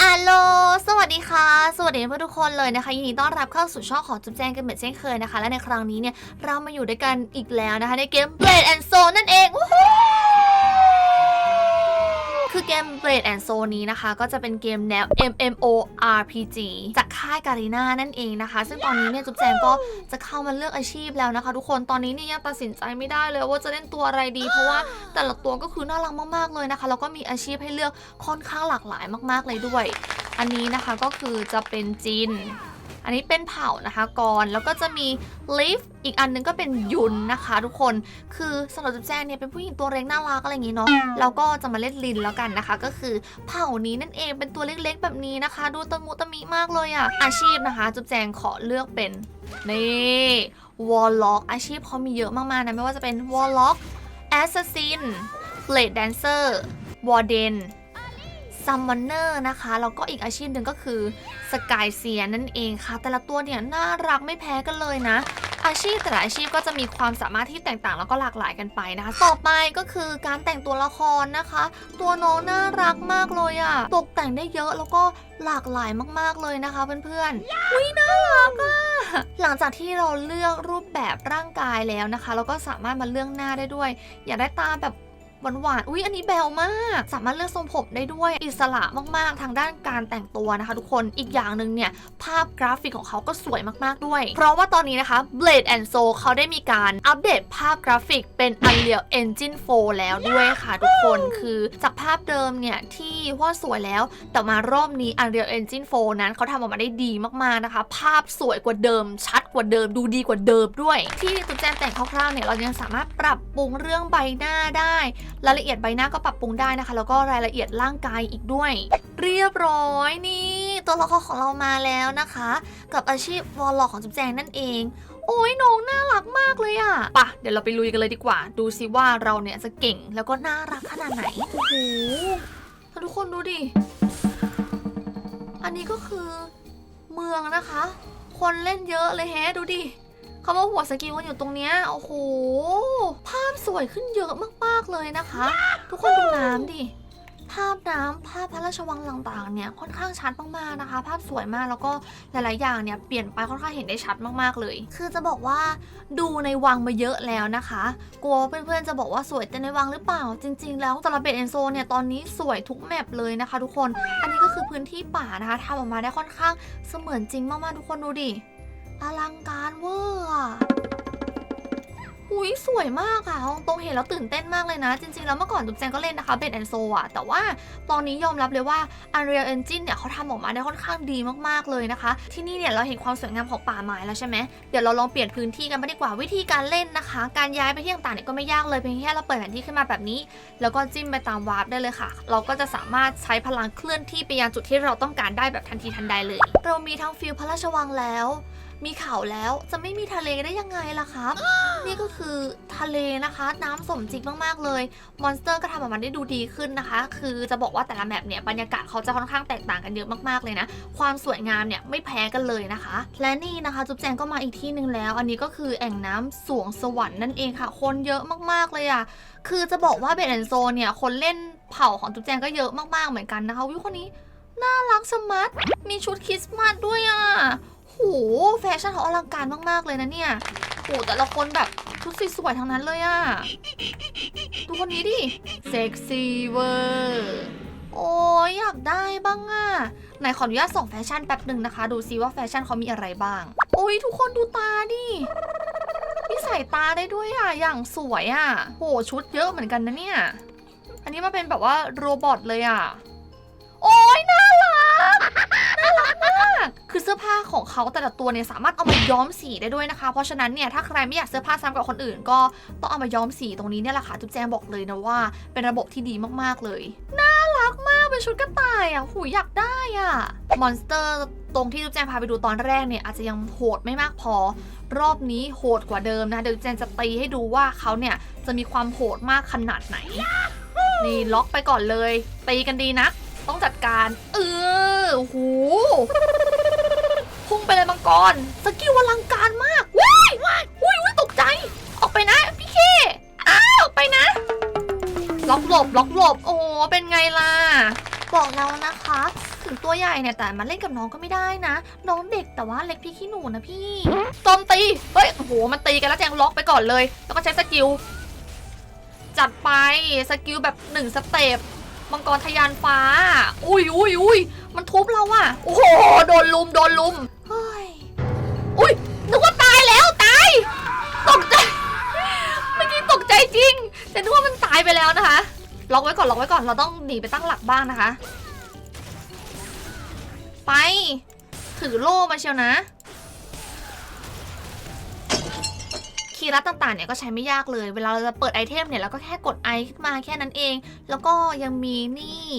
อัลโลสวัสดีค่ะ สวัสดีเพื่อนทุกคนเลยนะคะยินดีต้อนรับเข้าสู่ช่องของจุ๊บแจงกันเหมือนเช่นเคยนะคะ และในครั้งนี้เนี่ยเรามาอยู่ด้วยกันอีกแล้วนะคะ ในเกม Blade and Soul นั่นเองวู้ฮู้ คือเกม Blade and Soul นี้นะคะ ก็จะเป็นเกมแนว MMORPG จากค่ายการีนานั่นเองนะคะ ซึ่งตอนนี้เนี่ยจุ๊บแจงก็จะเข้ามาเลือกอาชีพแล้วนะคะ ทุกคนตอนนี้เนี่ยยังตัดสินใจไม่ได้เลยว่าจะเล่นตัวอะไรดี เพราะว่าแต่ละตัวก็คือน่ารักมากๆเลยนะคะแล้วก็มีอาชีพให้เลือกค่อนข้างหลากหลายมาก ๆเลยด้วย อันนี้นะคะก็คือจะเป็นจิน อันนี้เป็นเผ่านะคะกรแล้วก็จะมีลิฟอีกอันนึงก็เป็นยุนนะคะ ทุกคนคือสำหรับจุ๊บแจงเนี่ยเป็นผู้หญิงตัวเล็กน่ารักอะไรอย่างงี้เนาะเราก็จะมาเล่นลินแล้วกันนะคะ ก็คือเผ่านี้นั่นเองเป็นตัวเล็กๆ แบบนี้นะคะ ดูตะมุตะมิมากเลยอะอาชีพนะคะ จุ๊บแจงขอเลือกเป็นนี่วอลล็อกอาชีพเขามีเยอะมากๆนะไม่ว่าจะเป็นวอลล็อกแอสซัสซินเลดแดนเซอร์วอร์เดน ซัมมอนเนอร์นะคะ แล้วก็อีกอาชีพหนึ่งก็คือสกายเซียนั่นเองค่ะ แต่ละตัวเนี่ยน่ารักไม่แพ้กันเลยนะ อาชีพแต่ละอาชีพก็จะมีความสามารถที่แตกต่างแล้วก็หลากหลายกันไปนะคะ ต่อไปก็คือการแต่งตัวละครนะคะ ตัวน้องน่ารักมากเลยอะตกแต่งได้เยอะแล้วก็หลากหลายมากๆเลยนะคะเพื่อนๆวิน่ารักอะหลังจากที่เราเลือกรูปแบบร่างกายแล้วนะคะ เราก็สามารถมาเลือกหน้าได้ด้วย อยากได้ตาแบบ หวานหวานๆ อุ้ยอันนี้แบวมาก สามารถเลือกทรงผมได้ด้วยอิสระมากๆ ทางด้านการแต่งตัวนะคะ ทุกคน อีกอย่างหนึ่งเนี่ย ภาพกราฟิกของเขาก็สวยมากๆด้วย เพราะว่าตอนนี้นะคะ Blade and Soul เขาได้มีการอัปเดตภาพกราฟิกเป็น Unreal Engine 4 แล้วด้วยค่ะทุกคน คือจากภาพเดิมเนี่ยที่ว่าสวยแล้ว แต่มารอบนี้ Unreal Engine 4 นั้นเขาทำออกมาได้ดีมากๆนะคะ ภาพสวยกว่าเดิม ชัดกว่าเดิม ดูดีกว่าเดิมด้วย ที่ตุ๊กแจงแต่งคร่าวๆเนี่ยเรายังสามารถปรับปรุงเรื่องใบหน้าได้ รายละเอียดใบหน้าก็ปรับปรุงได้นะคะ แล้วก็รายละเอียดร่างกายอีกด้วย เรียบร้อยนี่ ตัวละครของเรามาแล้วนะคะ กับอาชีพวอลล็อกของจุ๊บแจงนั่นเอง โอ้ยน้องน่ารักมากเลยอะปะเดี๋ยวเราไปลุยกันเลยดีกว่า ดูสิว่าเราเนี่ยจะเก่งแล้วก็น่ารักขนาดไหนโอ้โหทุกคนดูดิ อันนี้ก็คือเมืองนะคะ คนเล่นเยอะเลยแฮะดูดิ เขาว่าหัวสกิลกันอยู่ตรงเนี้ยโอ้โหภาพสวยขึ้นเยอะมากๆเลยนะคะ ทุกคนดูน้ำดิภาพน้ำภาพพระราชวังต่างๆเนี่ยค่อนข้างชัดมากๆนะคะ ภาพสวยมากแล้วก็หลายๆอย่างเนี่ยเปลี่ยนไปค่อนข้างเห็นได้ชัดมากๆเลย คือจะบอกว่าดูในวังมาเยอะแล้วนะคะ กลัวเพื่อนๆจะบอกว่าสวยแต่ในวังหรือเปล่า จริง ๆ แล้วตลาดเบดเอนโซเนี่ยตอนนี้สวยทุกแมปเลยนะคะ ทุกคน อันนี้ก็คือพื้นที่ป่านะคะทำออกมาได้ค่อนข้างเสมือนจริงมากๆทุกคนดูดิ อลังการเวอร์อะหุยสวยมากอะเอาตรงเห็นแล้วตื่นเต้นมากเลยนะ จริงๆ แล้วเมื่อก่อนตุ๊กแจงก็เล่นนะคะเบดแอนโซอะแต่ว่าตอนนี้ยอมรับเลยว่า Unreal Engine เนี่ยเขาทำออกมาได้ค่อนข้างดีมากๆเลยนะคะ ที่นี่เนี่ยเราเห็นความสวยงามของป่าไม้แล้วใช่ไหมเดี๋ยวเราลองเปลี่ยนพื้นที่กันไปดีกว่าวิธีการเล่นนะคะ การย้ายไปที่ต่างๆเนี่ยก็ไม่ยากเลยเพียงแค่เราเปิดแผนที่ขึ้นมาแบบนี้ แล้วก็จิ้มไปตามวาร์ปได้เลยค่ะ เราก็จะสามารถใช้พลังเคลื่อนที่ไปยังจุดที่เราต้องการได้แบบทันทีทันใดเลย เรามีทั้งฟิลพระราชวังแล้ว มีเขาแล้วจะไม่มีทะเลได้ยังไงล่ะครับ นี่ก็คือทะเลนะคะ น้ำสมจริงมากๆเลย มอนสเตอร์ก็ทำออกมาได้ดูดีขึ้นนะคะ คือจะบอกว่าแต่ละแมปเนี่ยบรรยากาศเขาจะค่อนข้างแตกต่างกันเยอะมากๆเลยนะ ความสวยงามเนี่ยไม่แพ้กันเลยนะคะ และนี่นะคะจุ๊บแจงก็มาอีกที่หนึ่งแล้ว อันนี้ก็คือแอ่งน้ำสวงสวรรค์นั่นเองค่ะ คนเยอะมากๆเลยอะคือจะบอกว่าเบนแอนโซเนี่ยคนเล่นเผ่าของจุ๊บแจงก็เยอะมากๆเหมือนกันนะคะวิวคนนี้น่ารักสมัตมีชุดคริสต์มาสด้วยอะโหแฟชั่นเขาอลังการมาก ๆ เลยนะเนี่ยโหแต่ละคนแบบชุดสวยๆทั้งนั้นเลยอะดูคนนี้ดิ เซ็กซี่เวอร์ โอ้ยอยากได้บ้างอะไหนขออนุญาตส่องแฟชั่นแป๊บหนึ่งนะคะ ดูซิว่าแฟชั่นเขามีอะไรบ้าง โอ้ยทุกคนดูตาดิมีใส่ตาได้ด้วยอะอย่างสวยอะโหชุดเยอะเหมือนกันนะเนี่ย อันนี้มาเป็นแบบว่าโรบอทเลยอะ คือเสื้อผ้าของเขาแต่ละตัวเนี่ยสามารถเอามาย้อมสีได้ด้วยนะคะ เพราะฉะนั้นเนี่ยถ้าใครไม่อยากเสื้อผ้าซ้ำกับคนอื่น ก็ต้องเอามาย้อมสีตรงนี้เนี่ยแหละค่ะจุ๊บแจงบอกเลยนะว่า เป็นระบบที่ดีมากๆเลย น่ารักมากเป็นชุดกระต่ายอะหูอยากได้อะมอนสเตอร์ตรงที่จุ๊บแจงพาไปดูตอนแรกเนี่ยอาจจะยังโหดไม่มากพอ รอบนี้โหดกว่าเดิมนะเดี๋ยวจุ๊บแจงจะตีให้ดูว่าเขาเนี่ยจะมีความโหดมากขนาดไหน นี่ล็อกไปก่อนเลยตีกันดีนะ ต้องจัดการ เออโอ้โห พุ่งไปเลยมังกร สกิลอลังการมากว้ายว้ายอุ้ยอุ้ยตกใจ ออกไปนะพี่เคอ้าวออกไปนะ ล็อกหลบ ล็อกหลบ โอ้เป็นไงล่ะ บอกแล้วนะคะ ถึงตัวใหญ่เนี่ยแต่มาเล่นกับน้องก็ไม่ได้นะ น้องเด็กแต่ว่าเล็กพี่ขี้หนูนะพี่โจมตี เฮ้ย โอ้โห มันตีกันแล้วแจงล็อกไปก่อนเลย แล้วก็ใช้สกิล จัดไป สกิลแบบหนึ่งสเต็ปมังกรทะยานฟ้า อุ้ยอุ้ยอุ้ยมันทุบเราอะโอ้โห โดนลุม โดนลุม จริงแต่นึกว่ามันตายไปแล้วนะคะ ล็อกไว้ก่อนล็อกไว้ก่อนเราต้องหนีไปตั้งหลักบ้างนะคะ ไป ถือโล่มาเชียวนะ คีย์ลับต่างๆเนี่ยก็ใช้ไม่ยากเลย เวลาเราจะเปิดไอเทมเนี่ยเราก็แค่กดไอขึ้นมาแค่นั้นเอง แล้วก็ยังมีนี่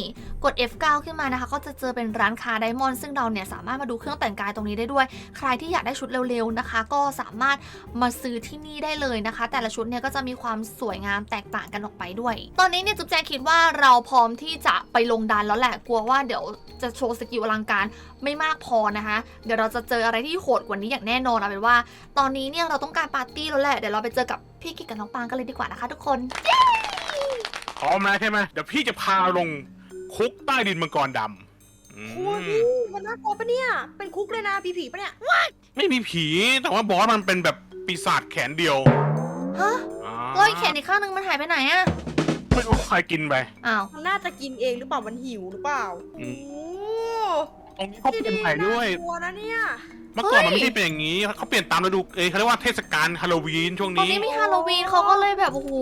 กด F9 ขึ้นมานะคะ ก็จะเจอเป็นร้านค้าไดมอนด์ซึ่งเราเนี่ยสามารถมาดูเครื่องแต่งกายตรงนี้ได้ด้วย ใครที่อยากได้ชุดเร็วๆนะคะ ก็สามารถมาซื้อที่นี่ได้เลยนะคะ แต่ละชุดเนี่ยก็จะมีความสวยงามแตกต่างกันออกไปด้วย ตอนนี้เนี่ยจุ๊บแจงคิดว่าเราพร้อมที่จะไปลงดันแล้วแหละกลัวว่าเดี๋ยวจะโชว์สกิลอลังการไม่มากพอนะคะ เดี๋ยวเราจะเจออะไรที่โหดกว่านี้อย่างแน่นอนเอาเป็นว่า ตอนนี้เนี่ยเราต้องการปาร์ตี้แล้วแหละเดี๋ยวเราไปเจอกับพี่กิ๊กกับน้องปางกันเลยดีกว่านะคะ ทุกคนพร้อมแล้วใช่ไหมเดี๋ยวพี่จะพาลง คุกใต้ดินมังกรดำอืมโอ้ยพี่มันน่ากลัวปะเนี่ย เป็นคุกเลยนะผีผีปะเนี่ยไม่มีผี แต่ว่าบอสมันเป็นแบบปีศาจแขนเดียวฮะอ่าแล้วอีกแขนอีกข้างนึงมันหายไปไหนอะไม่รู้ใครกินไป อ้าวมันน่าจะกินเองหรือเปล่ามันหิวหรือเปล่าอืโอ้ม ตรงนี้เขาเปลี่ยนใหม่ด้วย น่ากลัวนะเนี่ย เมื่อก่อนมันไม่ใช่เป็นอย่างนี้เขาเปลี่ยนตามฤดูเอ้ยเขาเรียกว่าเทศกาลฮาโลวีนช่วงตอนนี้นี้มีฮาโลวีนเขาก็เลยแบบโอ้โห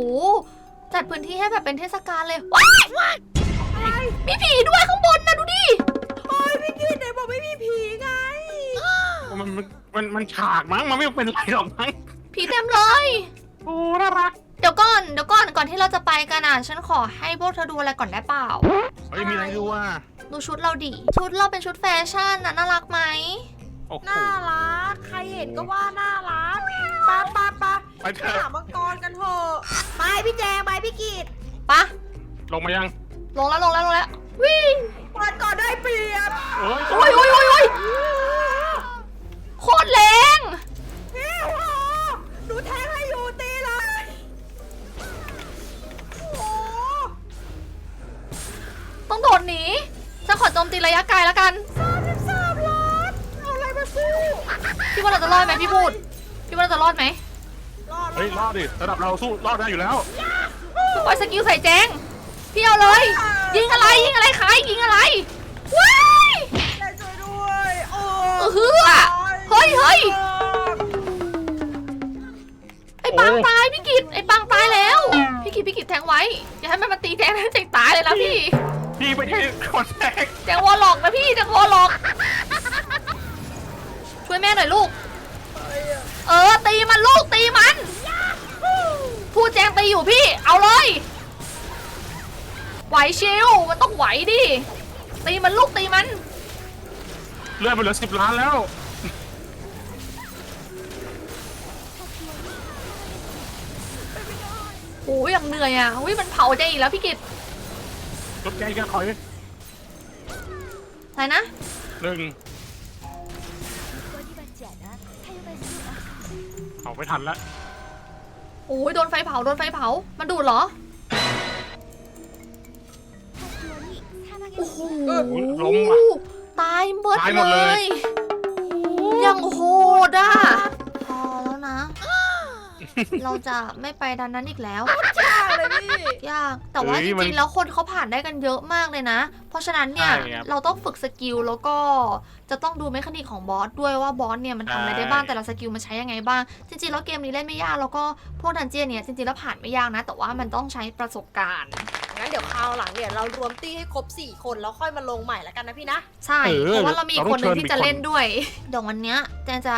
จัดพื้นที่ให้แบบเป็นเทศกาลเลยว้ายว้าย มีผีด้วยข้างบนนะดูดิ โอ้ยพี่กินไหนบอกไม่มีผีไง มันมันมันมันฉากมั้งมันไม่เป็นไรหรอกมั้งผีเต็มเลย โอ้น่ารักเดี๋ยวก่อนเดี๋ยวก่อนก่อนที่เราจะไปกันอะฉันขอให้พวกเธอดูอะไรก่อนได้เปล่า เฮ้ยมีอะไรดูว่าดูชุดเราดิ ชุดเราเป็นชุดแฟชั่นนะน่ารักไหม โอ้โห น่ารัก ใครเห็นก็ว่าน่ารักปะปะปะไปเถไปอะ หามังกรกันเถอะไปพี่แจงไปพี่กิดปะลงมายัง ลงแล้วลงแล้วลงแล้ววิ่งเปิดก่อนได้เปรียบเอ้ยโอ้ยโอ้ยโอ้ยโอ้ยโคตรแรงพี่โอ้โหหนูแทงให้อยู่ตีเลยโอ้โหต้องโดดหนีฉันขอโจมตีระยะไกลแล้วกันสามสิบสามล้านเอาอะไรมาสู้พี่ว่าเราจะรอดไหมพี่พูดพี่ว่าเราจะรอดไหมรอดเฮ้ยรอดดิระดับเราสู้รอดได้อยู่แล้วพี่ปล่อยสกิลใส่แจง พี่เอาเลย ยิงอะไรยิงอะไรขายยิงอะไรว้ายได้ช่วยด้วยโอ้เออฮืออะเฮ้ยเฮ้ยไอ้ปังตายพี่กิตไอ้ปังตายแล้ว พี่กิตพี่กิตแทงไว้อย่าให้มันมาตีแทงนะแจงตายเลยนะพี่พี่ไปที่คนแรกแจงวอลล็อกนะพี่แจงวอลล็อก ช่วยแม่หน่อยลูก เออตีมันลูกตีมันพูดแจงตีอยู่พี่ เอาเลย ไหวชิวมันต้องไหวดิ ตีมันลูกตีมัน เลื่อนไปเหลือสิบล้านแล้ว โอ้ยยังเหนื่อยอะอุ้ยมันเผาใจอีกแล้วพี่กิตรถแกแกถอยอะไรนะ หนึ่งเอาไม่ทันแล้วโอ้ยโดนไฟเผาโดนไฟเผา มันดูดเหรอ โอ้โหล้มว่ะตายเบิดตายหมดเลยยังโหดอะพอแล้วนะ เราจะไม่ไปดันนั้นอีกแล้วจ้าเลยพี่ ยาก แต่ว่าเฮ้จยมันริงๆแล้วคนเขาผ่านได้กันเยอะมากเลยนะ เพราะฉะนั้นเนี่ย ใช่ครับเราต้องฝึกสกิลแล้วก็จะต้องดูเมคานิกของบอสด้วยว่าบอสเนี่ยมันทำอะไรได้บ้างใช่ แต่ละสกิลมันใช้ยังไงบ้าง จริงๆแล้วเกมนี้เล่นไม่ยากแล้วก็พวกดันเจียนเนี่ยจริงๆแล้วผ่านไม่ยากนะ แต่ว่ามันต้องใช้ประสบการณ์ งั้นเดี๋ยวคราวหลังเนี่ยเรารวมตี้ให้ครบ4คนแล้วค่อยมาลงใหม่แล้วกันนะพี่นะ ใช่ เออเพราะว่าเรามีอีกเราคต้อนงหนึ่งเชิญที่จะอีกคนเล่นด้วย เดี๋ยววันเนี้ยแจนจะ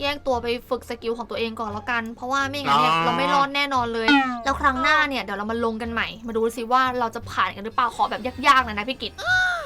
แยกตัวไปฝึกสกิลของตัวเองก่อนแล้วกัน เพราะว่าไม่งั้นเนี่ยอ๋อ เราไม่รอดแน่นอนเลย แล้วครั้งหน้าเนี่ยเดี๋ยวเรามาลงกันใหม่ มาดูสิว่าเราจะผ่านกันหรือเปล่าขอแบบยากๆหน่อยนะพี่กิต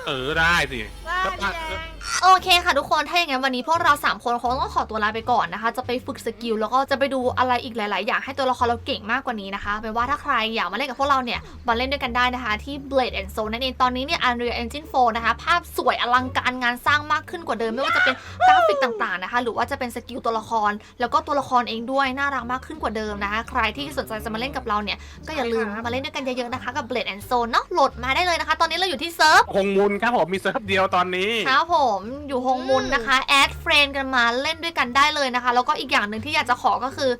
เออได้สิ ได้แล้วพี่แจง โอเคค่ะทุกคน ถ้าอย่างนั้นวันนี้พวกเรา 3 คนคงต้องขอตัวลาไปก่อนนะคะ จะไปฝึกสกิลแล้วก็จะไปดูอะไรอีกหลาย ๆ อย่างให้ตัวละครเราเก่งมากกว่านี้นะคะเป็นว่าถ้าใครอยากมาเล่นกับพวกเราเนี่ย มาเล่นด้วยกันได้นะคะ ที่ Blade and Soul นั่นเอง ตอนนี้เนี่ย Unreal Engine 4 นะคะ ภาพสวยอลังการงานสร้างมากขึ้นกว่าเดิม ไม่ว่าจะเป็นกราฟิกต่าง ๆ นะคะ หรือว่าจะเป็นสกิลตัวละคร แล้วก็ตัวละครเองด้วย น่ารักมากขึ้นกว่าเดิมนะคะ ใครที่สนใจจะมาเล่นกับเราเนี่ย ก็อย่าลืมมาเล่นด้วยกันเยอะ ๆ นะคะ กับ Blade and Soul เนาะ โหลดมาได้เลยนะคะ ตอนนี้เราอยู่ที่เซิร์ฟคงมูลครับผมมีเซิร์ฟเดียวตอนนี้ครับผมอยู่ฮงมุนนะคะแอดเฟรนกันมาเล่นด้วยกันได้เลยนะคะ แล้วก็อีกอย่างหนึ่งที่อยากจะขอก็คือ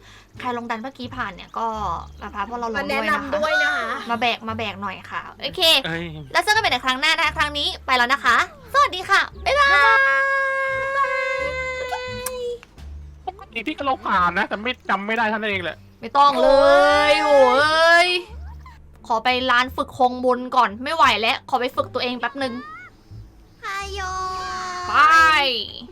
ใครลงดันเมื่อกี้ผ่านเนี่ยก็มาพาพวกเราลมางแนะด้วยนะคะนำด้วยนะคะ มาแบกมาแบกหน่อยค่ะ โอเค เอ้ย แล้วเจอกันใหม่ในครั้งหน้านะคะครั้งนี้ไปแล้วนะคะ สวัสดีค่ะ บ๊ายบาย ปกติพี่ก็ลงผ่านนะ แต่ไม่จำไม่ได้เท่านั้นเองแหละ ไม่ต้องเลยโอ้ย ขอไปร้านฝึกคงบุญก่อนไม่ไหวแล้ว ขอไปฝึกตัวเองแป๊บหนึ่ง ฮายโยไป Thank